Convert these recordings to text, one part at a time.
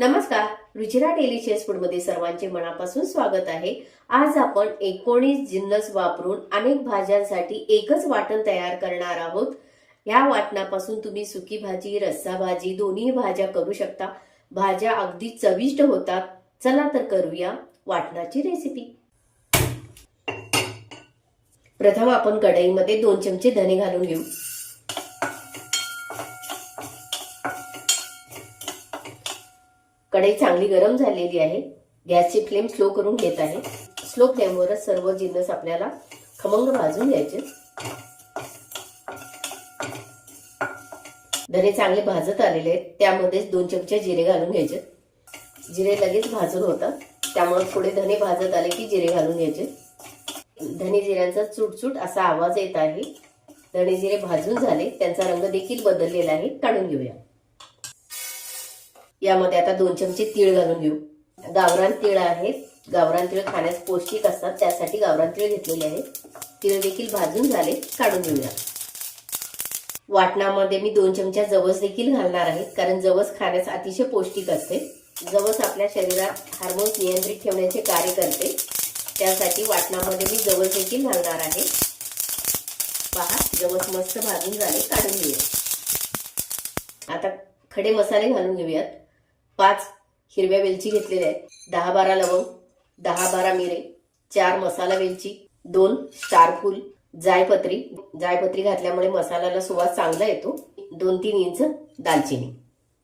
नमस्कार रुचिरा डेलिशियस फूडमध्ये सर्वांचे मनापासून स्वागत आहे. आज आपण एकोणीस जिन्नस वापरून अनेक भाज्यांसाठी एकच वाटण तयार करणार आहोत. या वाटणापासून तुम्ही सुकी भाजी रस्सा भाजी दोन्ही भाज्या करू शकता. भाज्या अगदी चविष्ट होतात. चला तर करूया वाटणाची रेसिपी प्रथम आपण कढईमध्ये दोन चमचे धने घालून घेऊ. कढई चांगली गरम झालेली आहे. गॅसची फ्लेम स्लो करून घेत आहे. स्लो फ्लेमवरच सर्व जिन्नस आपल्याला खमंग भाजून घ्यायचे. धने चांगले भाजत आलेले आहेत. त्यामध्येच दोन चमचे जिरे घालून घ्यायचे. जिरे लगेच भाजून होतात. त्यामुळे थोडे धने भाजत आले की जिरे घालून घ्यायचे. धने जिऱ्यांचा चुटचूट असा आवाज येत आहे. धने जिरे भाजून झाले. त्यांचा रंग देखील बदललेला आहे. काढून घेऊया. यामध्ये आता दोन चमचे तीळ घालून घेऊ. गावरान तीळ आहेत गावरान तीळ खाण्यास पौष्टिक असतात त्यासाठी गावरान तीळ घेतलेले आहेत. तीळ देखील भाजून झाले काढून घेऊया. वाटणामध्ये मी दोन चमच्या जवस देखील घालणार आहे कारण जवस खाण्यास अतिशय पौष्टिक असते. जवस आपल्या शरीरात हार्मोन्स नियंत्रित ठेवण्याचे कार्य करते. त्यासाठी वाटणामध्ये मी जवस देखील घालणार आहे. पहा जवस मस्त भाजून झाले काढून घेऊया. आता खडे मसाले घालून घेऊयात. पाच हिरव्या वेलची घेतलेल्या आहेत. दहा बारा लवंग दहा बारा मिरे चार मसाला वेलची दोन स्टारफुल जायपत्री. जायपत्री घातल्यामुळे मसाल्याला सुवास चांगला येतो. दोन तीन इंच दालचिनी.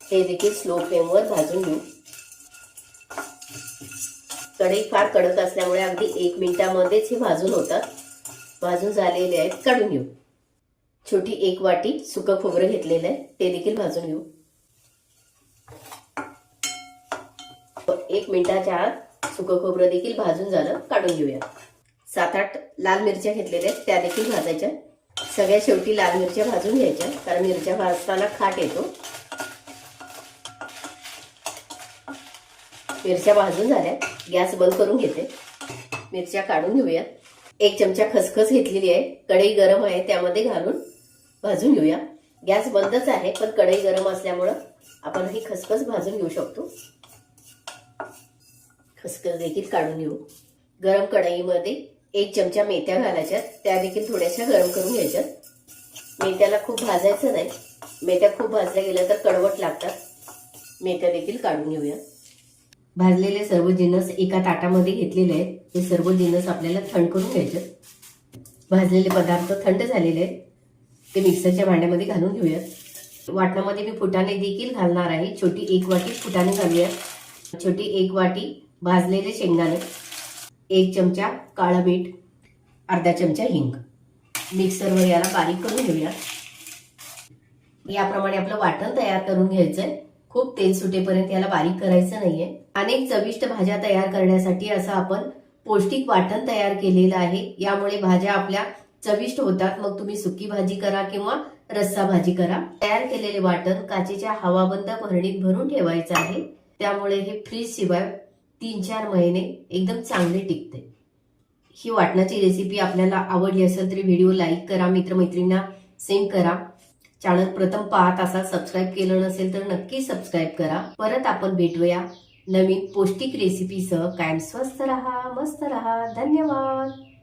हे देखील स्लो फ्लेमवर भाजून घेऊ. कढई फार कडक असल्यामुळे अगदी एक मिनिटामध्येच हे भाजून होतात. भाजून झालेले आहेत काढून घेऊ. छोटी एक वाटी सुकं खोबरं घेतलेलं आहे ते देखील भाजून घेऊ. एक मिनिटाच्या आत सुकं खोबरं देखील भाजून झालं काढून घेऊया. सात आठ लाल मिरच्या घेतलेल्या आहेत त्या देखील भाजायच्या. सगळ्या शेवटी लाल मिरच्या भाजून घ्यायच्या कारण मिरच्या भाजताना खाट येतो. मिरच्या भाजून झाल्या गॅस बंद करून घेते. मिरच्या काढून घेऊया. एक चमचा खसखस घेतलेली आहे कढई गरम आहे त्यामध्ये घालून भाजून घेऊया. गॅस बंदच आहे पण कढई गरम असल्यामुळं आपण ही खसखस भाजून घेऊ शकतो. खसखस देखील काढून घेऊ. गरम कढईमध्ये एक चमचा मेथ्या घालायच्यात. त्या देखील थोड्याशा गरम करून घ्यायच्यात. मेथ्याला खूप भाजायचं नाही. मेथ्या खूप भाजल्या गेल्या तर कडवट लागतात. मेथ्या देखील काढून घेऊया. भाजलेले सर्व जिनस एका ताटामध्ये घेतलेले आहेत. हे सर्व जिनस आपल्याला थंड करून घ्यायचे भाजलेले पदार्थ थंड झालेले आहेत. ते मिक्सरच्या भांड्यामध्ये घालून घेऊयात वाटणामध्ये मी फुटाणे देखील घालणार आहे. छोटी एक वाटी फुटाणे घालूया. छोटी एक वाटी भाजलेले शेंगदाणे एक चमचा काळं मीठ अर्धा चमचा हिंग. मिक्सरवर याला बारीक करून घेऊया. याप्रमाणे आपलं वाटण तयार करून घ्यायचंय. खूप तेल सुटेपर्यंत याला बारीक करायचं नाहीये. अनेक चविष्ट भाज्या तयार करण्यासाठी असं आपण पौष्टिक वाटण तयार केलेलं आहे. यामुळे भाज्या आपल्या चविष्ट होतात. मग तुम्ही सुकी भाजी करा किंवा रस्सा भाजी करा. तयार केलेले वाटण काचेच्या हवाबंद भरणीत भरून ठेवायचं आहे. त्यामुळे हे फ्रीज शिवाय तीन चार महिने एकदम चांगले टिकते. ही वाटणाची रेसिपी आपल्याला आवडली असेल तरी व्हिडिओ लाईक करा मित्रमैत्रिणींना सेंड करा. चॅनल प्रथम पाहत असाल सबस्क्राईब केलं नसेल तर नक्की सबस्क्राईब करा. परत आपण भेटूया नवीन पौष्टिक रेसिपीसह कायम स्वस्त रहा मस्त रहा. धन्यवाद.